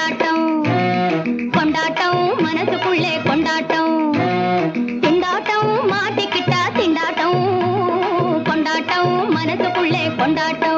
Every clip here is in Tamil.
கொண்டாட்டம். கொண்டாட்டம் மனசுக்குள்ளே கொண்டாட்டம். திண்டாட்டம் மாட்டிக்கிட்டா திண்டாட்டம். கொண்டாட்டம் மனசுக்குள்ளே கொண்டாட்டம்.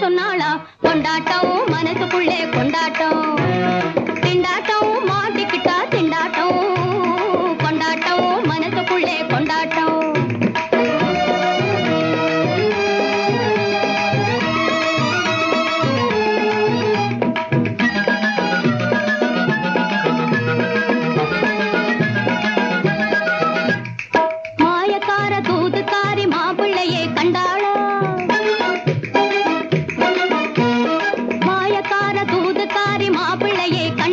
சொன்னாளா? கொண்டாட்டம் மனசுக்குள்ளே கொண்டாட்டம். ये